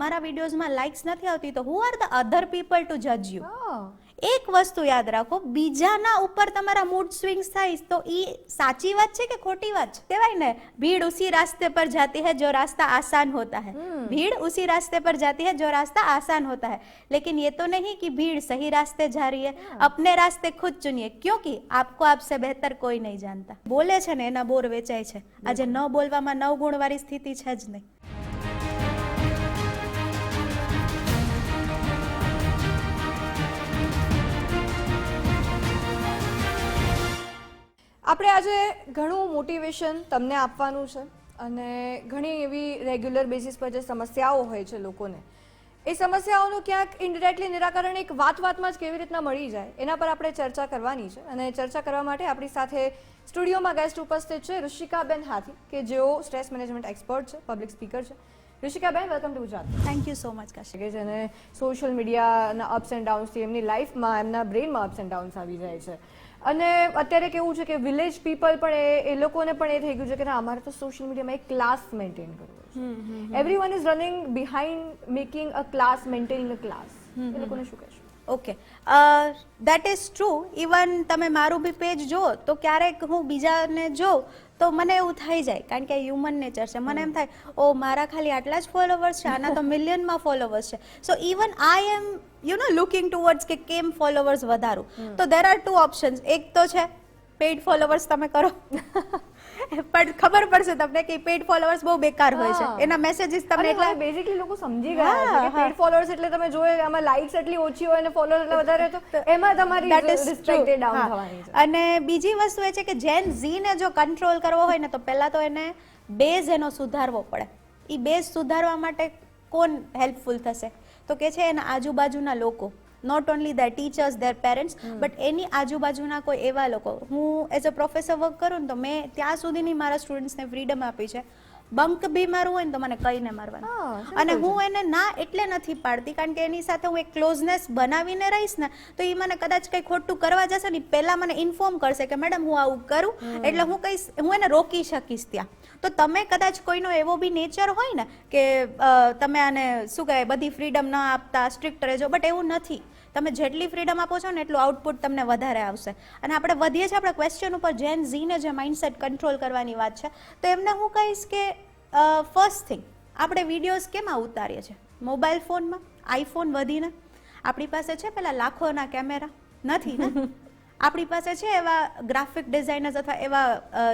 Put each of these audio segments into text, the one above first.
તમારા વિડીયોઝમાં લાઇક્સ નથી આવતી તો who are the other people to જજ યુ હા. એક વસ્તુ યાદ રાખો બીજાના ઉપર તમારા મૂડ સ્વિંગ્સ થાય તો એ સાચી વાત છે કે ખોટી વાત છે કહેવાય ને ભીડ ઉસી રાસ્તે પર જાતી है जो रास्ता आसान होता है भीड़ उसी रास्ते पर जाती है जो रास्ता आसान होता है लेकिन ये तो नहीं कि भीड़ सही रास्ते जा रही है अपने रास्ते खुद चुनिए क्योंकि आपको आपसे बेहतर कोई नहीं जानता બોલે છે ને એના બોર વેચાય છે આજે ન બોલવામાં નવ ગુણવાળી સ્થિતિ છે જ નહીં આપણે આજે ઘણું મોટિવેશન તમને આપવાનું છે અને ઘણી એવી રેગ્યુલર બેસિસ પર જે સમસ્યાઓ હોય છે લોકોને એ સમસ્યાઓનું ક્યાંક ઇન્ડિરેક્ટલી નિરાકરણ એક વાત વાતમાં જ કેવી રીતના મળી જાય એના પર આપણે ચર્ચા કરવાની છે. અને ચર્ચા કરવા માટે આપણી સાથે સ્ટુડિયોમાં ગેસ્ટ ઉપસ્થિત છે ઋષિકાબેન હાથી કે જેઓ સ્ટ્રેસ મેનેજમેન્ટ એક્સપર્ટ છે પબ્લિક સ્પીકર છે. ઋષિકાબેન welcome to Gujarat. Thank you so much Kashi છે જેને સોશિયલ મીડિયાના અપ્સ એન્ડ ડાઉન્સથી એમની લાઈફમાં એમના બ્રેનમાં અપ્સ એન્ડ ડાઉન્સ આવી જાય છે. અને અત્યારે કેવું છે કે વિલેજ પીપલ પણ એ લોકોને પણ એ થઈ ગયું છે કે ના અમારે તો સોશિયલ મીડિયામાં એક ક્લાસ મેન્ટેન કરવો છે. Everyone is running behind making a class maintaining a class એ લોકોને શું કહેશો? Okay that is true even તમે મારું બી પેજ જો તો ક્યારેક હું બીજાને જોઉં તો મને એવું થઈ જાય. કારણ કે હ્યુમન નેચર છે. મને એમ થાય ઓ મારા ખાલી આટલા જ ફોલોવર્સ છે આના તો મિલિયનમાં ફોલોવર્સ છે. So even I am you know looking towards કે કેમ ફોલોવર્સ વધારું. તો દેર આર ટુ ઓપ્શન્સ એક તો છે પેઇડ ફોલોવર્સ તમે કરો. પણ ખબર પડશે તમને કે પેડ ફોલોવર્સ બહુ બેકાર હોય છે. એના મેસેજીસ તમને એટલા બેઝિકલી લોકો સમજી ગયા છે કે પેડ ફોલોઅર્સ એટલે તમે જોયે આમાં લાઈક્સ એટલી ઓછી હોય અને ફોલોઅર્સ એટલા વધારે તો એમાં તમારી રિસ્પેક્ટ ડાઉન થવાની છે. અને બીજી વસ્તુ એ છે કે જેન ઝીને જો કંટ્રોલ કરવો હોય ને તો પહેલા તો એને બેઝ એનો સુધારવો પડે. એ બેઝ સુધારવા માટે કોણ હેલ્પફુલ થશે? તો કે છે એના આજુબાજુના લોકો. Not only their teachers their parents but એની આજુબાજુના કોઈ એવા લોકો. હું એઝ અ પ્રોફેસર વર્ક કરું ને તો મેં ત્યાં સુધીની મારા સ્ટુડન્ટ્સને ફ્રીડમ આપી છે. બંક બી મારવું હોય ને તો મને કહીને મારવાનું. અને હું એને ના એટલે નથી પાડતી કારણ કે એની સાથે હું એક ક્લોઝનેસ બનાવીને રહીશ ને તો એ મને કદાચ કંઈ ખોટું કરવા જશે ને પહેલાં મને ઇન્ફોર્મ કરશે કે મેડમ હું આવું કરું એટલે હું કહીશ હું એને રોકી શકીશ ત્યાં. તો તમે કદાચ કોઈનો એવો બી નેચર હોય ને કે તમે આને શું કહેવાય બધી ફ્રીડમ ન આપતા સ્ટ્રિક્ટ રહેજો બટ એવું નથી. તમે જેટલી ફ્રીડમ આપો છો ને એટલું આઉટપુટ તમને વધારે આવશે. અને આપણે વધીએ છીએ આપણે ક્વેશ્ચન ઉપર. જેન ઝીને જે માઇન્ડસેટ કંટ્રોલ કરવાની વાત છે તો એમને હું કહીશ કે ફર્સ્ટ થિંગ આપણે વિડીયોઝ કેમાં ઉતારીએ છીએ? મોબાઈલ ફોનમાં આઈફોન વધીને? આપણી પાસે છે પેલા લાખોના કેમેરા નથી ને? આપણી પાસે છે એવા ગ્રાફિક ડિઝાઇનર્સ અથવા એવા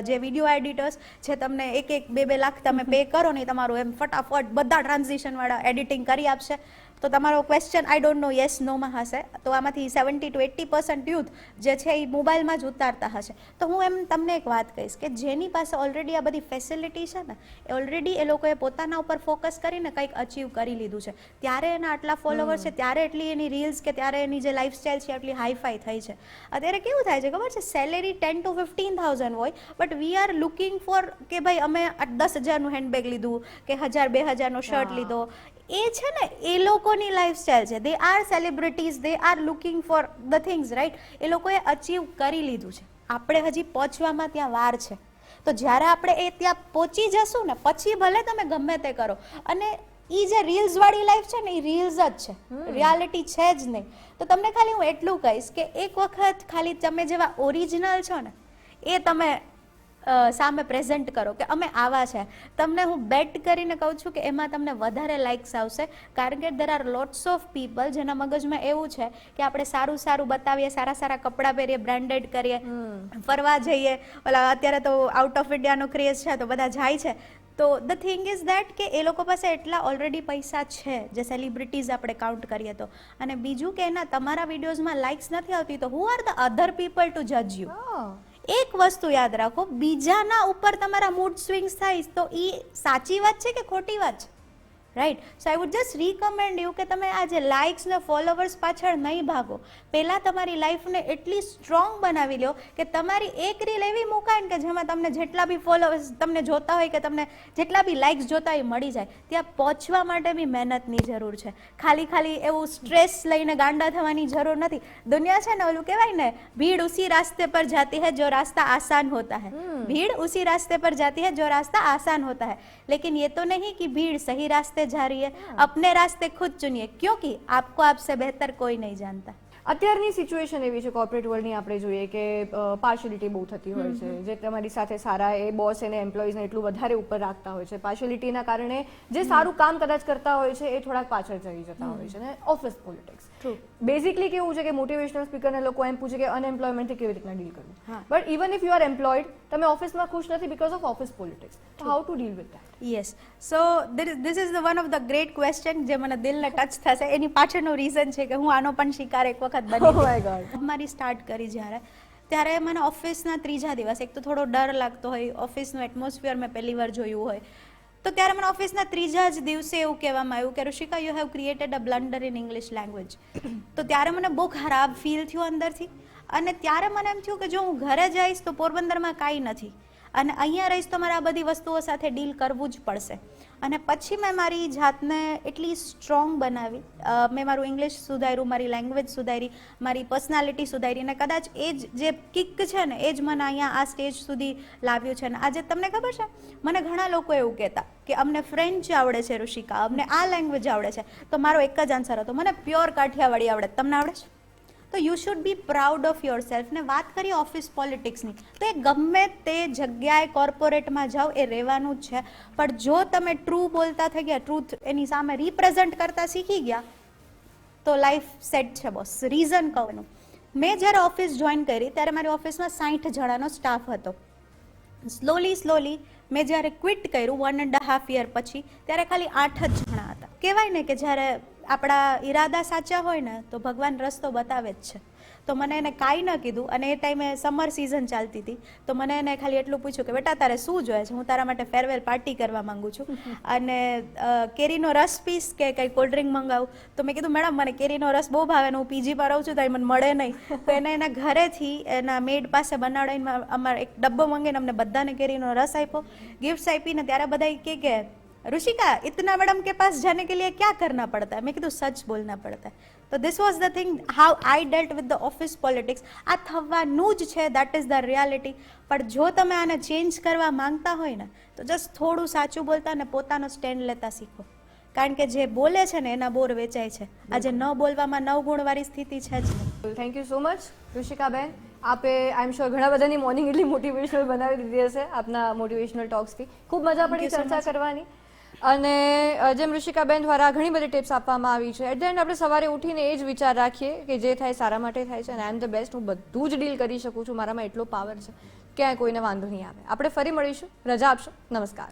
જે વીડિયો એડિટર્સ જે તમને એક એક બે બે લાખ તમે પે કરો ને તમારું એમ ફટાફટ બધા ટ્રાન્ઝિશન વાળા એડિટિંગ કરી આપશે. તો તમારો question I don't know yes નોમાં હશે. તો આમાંથી seventy to eighty percent youth જે છે એ મોબાઈલમાં જ ઉતારતા હશે. તો હું એમ તમને એક વાત કહીશ કે જેની પાસે ઓલરેડી આ બધી ફેસિલિટી છે ને એ ઓલરેડી એ લોકોએ પોતાના ઉપર ફોકસ કરીને કંઈક અચીવ કરી લીધું છે. ત્યારે એના આટલા ફોલોવર છે ત્યારે એટલી એની રીલ્સ કે ત્યારે એની જે લાઈફસ્ટાઈલ છે એટલી હાઈફાઈ થઈ છે. અત્યારે કેવું થાય છે ખબર છે? Salary ten to fifteen thousand હોય but we are looking for કે ભાઈ અમે દસ હજારનું હેન્ડબેગ લીધું કે હજાર બે હજારનો શર્ટ લીધો એ છે ને એ લોકોની લાઈફસ્ટાઈલ છે. They are celebrities they are looking for the things right એ લોકોએ અચીવ કરી લીધું છે. આપણે હજી પહોંચવામાં ત્યાં વાર છે. તો જ્યારે આપણે એ ત્યાં પહોંચી જશું ને પછી ભલે તમે ગમે તે કરો અને એ જે રીલ્સ વાળી લાઈફ છે ને એ રીલ્સ જ છે. રિયાલિટી છે જ નહીં. તો તમને ખાલી હું એટલું કહીશ કે એક વખત ખાલી તમે જેવા ઓરિજિનલ છો ને એ તમે સામે પ્રેઝન્ટ કરો કે અમે આવા છે. તમને હું બેટ કરીને કહું છું કે એમાં તમને વધારે લાઇક્સ આવશે. કારણ કે there are lots of people જેના મગજમાં એવું છે કે આપણે સારું સારું બતાવીએ સારા સારા કપડાં પહેરીએ બ્રાન્ડેડ કરીએ ફરવા જઈએ. ઓલા અત્યારે તો આઉટ ઓફ ઇન્ડિયાનો ક્રેઝ છે તો બધા જાય છે. તો ધ થિંગ ઇઝ દેટ કે એ લોકો પાસે એટલા ઓલરેડી પૈસા છે જે સેલિબ્રિટીઝ આપણે કાઉન્ટ કરીએ તો. અને બીજું કે એના તમારા વિડીયોઝમાં લાઇક્સ નથી આવતી તો who are the other people to જજ યુ એક વસ્તુ યાદ રાખો, બીજાના ઉપર તમારા મૂડ સ્વિંગ્સ થાય, તો એ સાચી વાત છે કે ખોટી વાત છે? Right so I would just recommend you કે તમે આ જે લાઇક્સ ને ફોલોવર્સ પાછળ નહીં ભાગો. પહેલાં તમારી લાઈફને એટલી સ્ટ્રોંગ બનાવી લો કે તમારી એક રીલ એવી મૂકાય ને કે જેમાં તમને જેટલા બી ફોલોવર્સ તમને જોતા હોય કે તમને જેટલા બી લાઇક્સ જોતા હોય મળી જાય. ત્યાં પહોંચવા માટે બી મહેનતની જરૂર છે. ખાલી ખાલી એવું સ્ટ્રેસ લઈને ગાંડા થવાની જરૂર નથી. દુનિયા છે ને ઓલું કહેવાય ને ભીડ ઉસી રાસ્તે પર જાતી હૈ જો રાસ્તા આસાન હોતા હૈ. ભીડ ઉસી રાસ્તે પર જાતી હૈ જો રાસ્તા આસાન હોતા હૈ. લેકિન યે તો નહીં કે ભીડ સહી રાસ્તે जा रही है अपने रास्ते खुद चुनिए क्योंकि आपको आपसे बेहतर कोई नहीं जानता અત્યારની સિચ્યુએશન એવી છે કોર્પોરેટ વર્લ્ડની આપણે જોઈએ કે પાર્શિયલિટી બહુ થતી હોય છે જે તમારી સાથે સારા એ બોસ એને એમ્પ્લોઈઝને એટલું વધારે ઉપર રાખતા હોય છે પાર્શિયલિટીના કારણે જે સારું કામ કદાચ કરતા હોય છે એ થોડાક પાછળ જઈ જતા હોય છે અને ઓફિસ પોલિટિક્સ True. બેઝિકલી કેવું છે કે મોટિવેશનલ સ્પીકરને લોકો એમ પૂછે કે અનએમ્પ્લોયમેન્ટથી કેવી રીતના ડીલ કરવું હા. But even if you are employed તમે ઓફિસમાં ખુશ નથી because of office politics how to deal with that yes so this is the one of the great question જે મને દિલને ટચ થશે. એની પાછળનું રીઝન છે કે હું આનો પણ શિકાર એક વખત Oh બની my મારી સ્ટાર્ટ કરી જ્યારે. ત્યારે મને ઓફિસના ત્રીજા દિવસ એક તો થોડો ડર લાગતો હોય ઓફિસનું એટમોસ્ફિયર મેં પહેલી વાર જોયું હોય. તો ત્યારે મને ઓફિસના ત્રીજા જ દિવસે એવું કહેવામાં આવ્યું કે Rishika you have created a blunder in English language તો ત્યારે મને બહુ ખરાબ ફીલ થયું અંદરથી. અને ત્યારે મને એમ થયું કે જો હું ઘરે જઈશ તો પોરબંદરમાં કાંઈ નથી. અને અહીંયા રહીશ તો મારે આ બધી વસ્તુઓ સાથે ડીલ કરવું જ પડશે. અને પછી મેં મારી જાતને એટલી સ્ટ્રોંગ બનાવી. મેં મારું ઇંગ્લિશ સુધાર્યું, મારી લેંગ્વેજ સુધારી, મારી પર્સનાલિટી સુધારી અને કદાચ એ જ જે કિક છે ને, એ જ મને અહીંયા આ સ્ટેજ સુધી લાવ્યું છે. અને આજે તમને ખબર છે, મને ઘણા લોકો એવું કહેતા કે અમને ફ્રેન્ચ આવડે છે, ઋષિકા. અમને આ લેંગ્વેજ આવડે છે. તો મારો એક જ આન્સર હતો. મને પ્યોર કાઠિયાવાડી આવડે. તમને આવડે છે? તો you should be proud of yourself ને વાત કરીએ ઓફિસ પોલિટિક્સની તો એ ગમે તે જગ્યાએ કોર્પોરેટમાં જાઓ, એ રહેવાનું જ છે. પણ જો તમે ટ્રુ બોલતા થઈ ગયા ટ્રુથ એની સામે રિપ્રેઝન્ટ કરતા શીખી ગયા, તો લાઈફ સેટ છે બોસ રીઝન કહું મેં જ્યારે ઓફિસ જોઈન કરી, ત્યારે મારી ઓફિસમાં સાઠ જણાનો સ્ટાફ હતો. સ્લોલી સ્લોલી મેં જ્યારે ક્વિટ કર્યું વન એન્ડ હાફ યર પછી, ત્યારે ખાલી આઠ જ જણા હતા. કહેવાય ને કે જ્યારે આપણા ઈરાદા સાચા હોય ને તો ભગવાન રસ્તો બતાવે જ છે. તો મને એને કાંઈ ન કીધું અને એ ટાઈમે સમર સિઝન ચાલતી હતી તો મને એને ખાલી એટલું પૂછ્યું કે બેટા તારે શું જોઈએ છે? હું તારા માટે ફેરવેલ પાર્ટી કરવા માંગુ છું. અને કેરીનો રસ પીસ કે કંઈ કોલ્ડ ડ્રિંક મંગાવું? તો મેં કીધું મેડમ મને કેરીનો રસ બહુ ભાવે હું પીજીમાં રહું છું તો મને મળે નહીં. તો એને એના ઘરેથી એના મેડ પાસે બનાવડાવીને અમારે એક ડબ્બો મંગાવીને અમને બધાને કેરીનો રસ આપ્યો. ગિફ્ટ્સ આપીને ત્યારે બધા કે કે ऋषिका इतना मैडम के पास जाने के लिए क्या करना पड़ता है मैं કીધું સચ બોલના પડતા है તો this was the thing how I dealt with the office politics આ થવાનું જ છે દેટ ઇઝ ધ રિયાલિટી પણ જો તમે આને ચેન્જ કરવા માંગતા હોય ને તો જસ્ટ થોડું સાચું બોલતા અને પોતાનો સ્ટેન્ડ લેતા શીખો કારણ કે જે બોલે છે ને એના બોર વેચાય છે આજે ન બોલવામાં નવ ગુણવાળી સ્થિતિ છે જ નહીં thank you so much Rushikaben આપે આઈ એમ શ્યોર ઘણા બધાની મોર્નિંગ એટલી મોટિવેશનલ બનાવી દીધી હશે આપના મોટિવેશનલ ટોક્સથી ખૂબ મજા પડી you so ચર્ચા much. કરવાની અને જેમ ઋષિકાબેન દ્વારા ઘણી બધી ટિપ્સ આપવામાં આવી છે. એટ ધ એન્ડ આપણે સવારે ઉઠીને એ જ વિચાર રાખીએ કે જે થાય સારા માટે થાય છે અને આઈ એમ ધ બેસ્ટ હું બધું જ ડીલ કરી શકું છું, મારામાં એટલો પાવર છે. ક્યાંય કોઈને વાંધો નહીં આવે. આપણે ફરી મળીશું. રજા આપશો. નમસ્કાર.